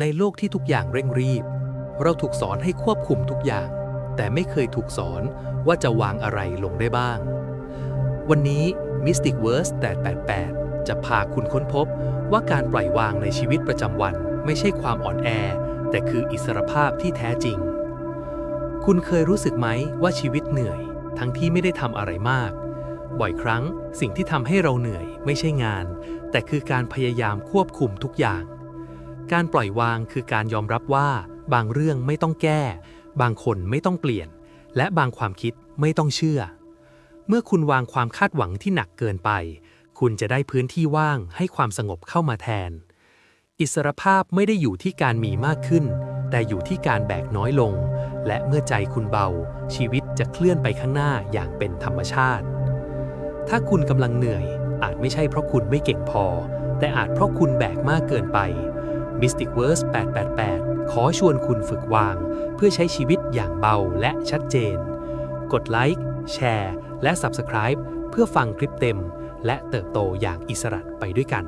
ในโลกที่ทุกอย่างเร่งรีบ เราถูกสอนให้ควบคุมทุกอย่าง แต่ไม่เคยถูกสอนว่าจะวางอะไรลงได้บ้าง วันนี้ Mystic Verse 888 จะพาคุณค้นพบว่าการปล่อยวางในชีวิตประจำวัน ไม่ใช่ความอ่อนแอ แต่คืออิสรภาพที่แท้จริง คุณเคยรู้สึกไหมว่าชีวิตเหนื่อย ทั้งที่ไม่ได้ทำอะไรมาก บ่อยครั้งสิ่งที่ทำให้เราเหนื่อยไม่ใช่งาน แต่คือการพยายามควบคุมทุกอย่าง การปล่อยวางคือการยอมรับว่าบางเรื่องไม่ต้องแก้ บางคนไม่ต้องเปลี่ยน และบางความคิดไม่ต้องเชื่อ เมื่อคุณวางความคาดหวังที่หนักเกินไป คุณจะได้พื้นที่ว่างให้ความสงบเข้ามาแทน อิสรภาพไม่ได้อยู่ที่การมีมากขึ้น แต่อยู่ที่การแบกน้อยลง และเมื่อใจคุณเบา ชีวิตจะเคลื่อนไปข้างหน้าอย่างเป็นธรรมชาติ ถ้าคุณกำลังเหนื่อย อาจไม่ใช่เพราะคุณไม่เก่งพอ แต่อาจเพราะคุณแบกมากเกินไป Mystic Verse 888 ขอชวนคุณฝึกวาง เพื่อใช้ชีวิตอย่างเบาและชัดเจน กดไลค์แชร์ และ Subscribe เพื่อฟังคลิปเต็ม และเติบโตอย่างอิสระไปด้วยกัน